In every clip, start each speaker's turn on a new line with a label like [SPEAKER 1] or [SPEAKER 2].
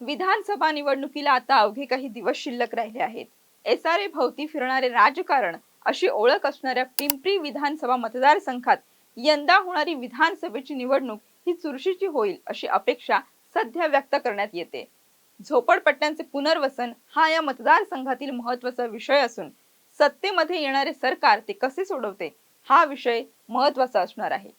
[SPEAKER 1] विधानसभा निवडणुकीला आता अवघे काही दिवस शिल्लक राहिले आहेत. एस आर ए भोवती फिरणारे राजकारण अशी ओळख असणाऱ्या पिंपरी विधानसभा मतदारसंघात यंदा होणारी विधानसभेची निवडणूक ही चुरशीची होईल अशी अपेक्षा सध्या व्यक्त करण्यात येते. झोपडपट्ट्यांचे पुनर्वसन हा या मतदारसंघातील महत्त्वाचा विषय असून सत्तेमध्ये येणारे सरकार ते कसे सोडवते हा विषय महत्त्वाचा असणार आहे.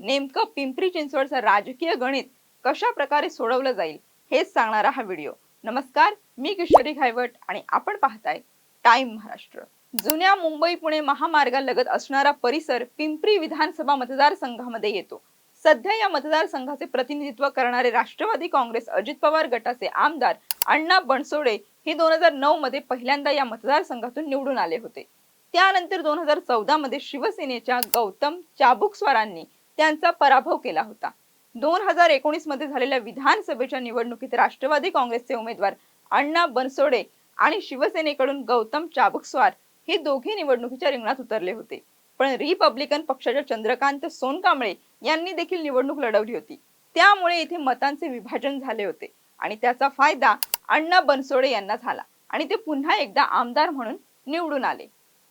[SPEAKER 1] नेमकं पिंपरी चिंचवडचं राजकीय गणित कशा प्रकारे सोडवलं जाईल हेच सांगणारा हा व्हिडिओ. नमस्कार मी किशोरी घायवट आणि आपण पाहताय टाइम महाराष्ट्र. जुन्या मुंबई पुणे महामार्गालगत असणारा परिसर पिंपरी विधानसभा मतदारसंघामध्ये येतो. सध्या या मतदारसंघाचे प्रतिनिधित्व करणारे राष्ट्रवादी काँग्रेस अजित पवार गटाचे आमदार अण्णा बनसोडे हे दोन हजार नऊ मध्ये पहिल्यांदा या मतदारसंघातून निवडून आले होते. त्यानंतर दोन हजार चौदा मध्ये शिवसेनेच्या गौतम चाबुकस्वारांनी त्यांचा पराभव केला होता. दोन हजार एकोणीसमध्ये झालेल्या विधानसभेच्या निवडणुकीत राष्ट्रवादी काँग्रेसचे उमेदवार अण्णा बनसोडे आणि शिवसेनेकडून गौतम चाबुकस्वार हे दोघे निवडणुकीच्या रिंगणात उतरले होते. पण रिपब्लिकन पक्षाच्या चंद्रकांत सोनकांबळे यांनी देखील निवडणूक लढवली होती. त्यामुळे इथे मतांचे विभाजन झाले होते आणि त्याचा फायदा अण्णा बनसोडे यांना झाला आणि ते पुन्हा एकदा आमदार म्हणून निवडून आले.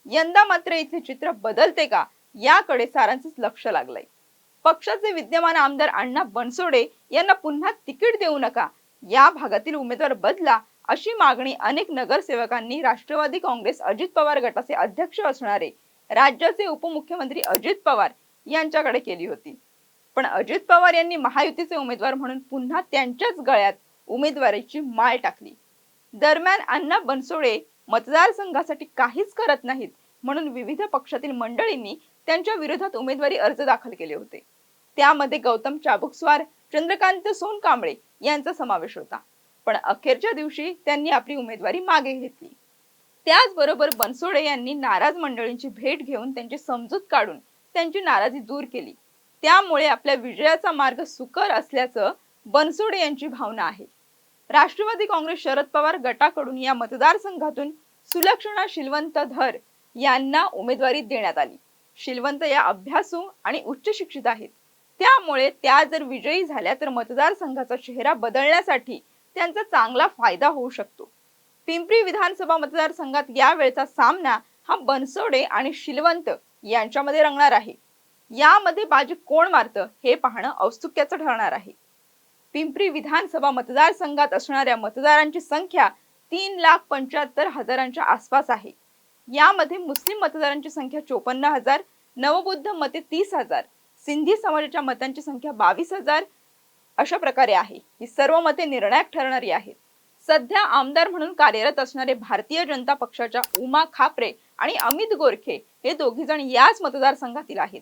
[SPEAKER 1] यंदा मात्र इथे चित्र बदलते का याकडे सारांचंच लक्ष लागलंय. पक्षाचे विद्यमान आमदार अण्णा बनसोडे यांना पुन्हा तिकीट देऊ नका. या भागातील उमेदवार बदला अशी मागणी अनेक नगरसेवकांनी राष्ट्रवादी काँग्रेस अजित पवार गटाचे अध्यक्ष असणारे राज्याचे उपमुख्यमंत्री अजित पवार यांच्याकडे केली होती. पण अजित पवार यांनी महायुतीचे उमेदवार म्हणून पुन्हा त्यांच्याच गळ्यात उमेदवारीची माळ टाकली. दरम्यान अण्णा बनसोडे मतदारसंघासाठी काहीच करत नाहीत म्हणून विविध पक्षातील मंडळींनी त्यांच्या विरोधात उमेदवारी अर्ज दाखल केले होते. त्यामध्ये गौतम चाबुकस्वार चंद्रकांत सोनकांबळे यांचा समावेश होता. पण अखेरच्या दिवशी त्यांनी आपली उमेदवारी मागे घेतली. त्याचबरोबर बनसोडे यांनी नाराज मंडळींची भेट घेऊन त्यांची समजूत काढून त्यांची नाराजी दूर केली. त्यामुळे आपल्या विजयाचा मार्ग सुकर असल्याचं बनसोडे यांची भावना आहे. राष्ट्रवादी काँग्रेस शरद पवार गटाकडून या मतदारसंघातून सुलक्षणा शिलवंत धर यांना उमेदवारी देण्यात आली. शिलवंत या अभ्यासू आणि उच्च शिक्षित आहेत. त्यामुळे त्या जर विजयी झाल्या तर मतदारसंघाचा चेहरा बदलण्यासाठी त्यांचा चांगला फायदा होऊ शकतो. पिंपरी विधानसभा मतदारसंघात यावेळचा सामना हा बनसोडे आणि शिलवंत यांच्यामध्ये रंगणार आहे. यामध्ये बाजी कोण मारतं हे पाहणं औत्सुक्याचं ठरणार आहे. पिंपरी विधानसभा मतदारसंघात असणाऱ्या मतदारांची संख्या तीन लाख पंच्याहत्तर हजारांच्या आसपास आहे. यामध्ये मुस्लिम मतदारांची संख्या चोपन्न हजार नवबुद्ध मते तीस हजार सिंधी समाजाच्या मतांची संख्या बावीस हजार अशा प्रकारे आहे. ही सर्व मते निर्णायक ठरणारी आहेत. सध्या आमदार म्हणून कार्यरत असणारे भारतीय जनता पक्षाच्या उमा खापरे आणि अमित गोरखे हे दोघे जण याच मतदारसंघातील आहेत.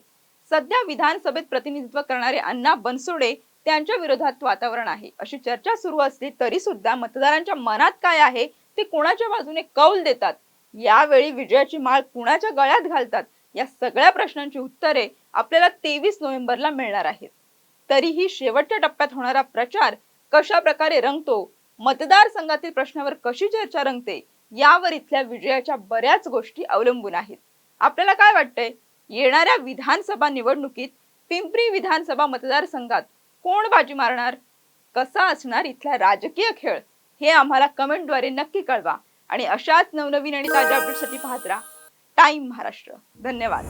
[SPEAKER 1] सध्या विधानसभेत प्रतिनिधित्व करणारे अण्णा बनसोडे त्यांच्या विरोधात वातावरण आहे. अशी चर्चा सुरू असली तरी सुद्धा मतदारांच्या मनात काय आहे ते कोणाच्या बाजूने कौल देतात? यावेळी विजयाची माळ कुणाच्या गळ्यात घालतात? या सगळ्या प्रश्नांची उत्तरे आपल्याला तेवीस नोव्हेंबरला मिळणार आहेत. तरीही शेवटच्या टप्प्यात होणारा प्रचार कशा प्रकारे रंगतो मतदारसंघातील प्रश्नावर कशी चर्चा रंगते यावर इथल्या विजयाच्या बऱ्याच गोष्टी अवलंबून आहेत. आपल्याला काय वाटतंय? येणाऱ्या विधानसभा निवडणुकीत पिंपरी विधानसभा मतदारसंघात कोण बाजी मारणार? कसा असणार इथला राजकीय खेळ? हे आम्हाला कमेंटद्वारे नक्की कळवा आणि अशाच नवनवीन आणि ताज्या अपडेटसाठी पाहत राहा. टाइम महाराष्ट्र. धन्यवाद.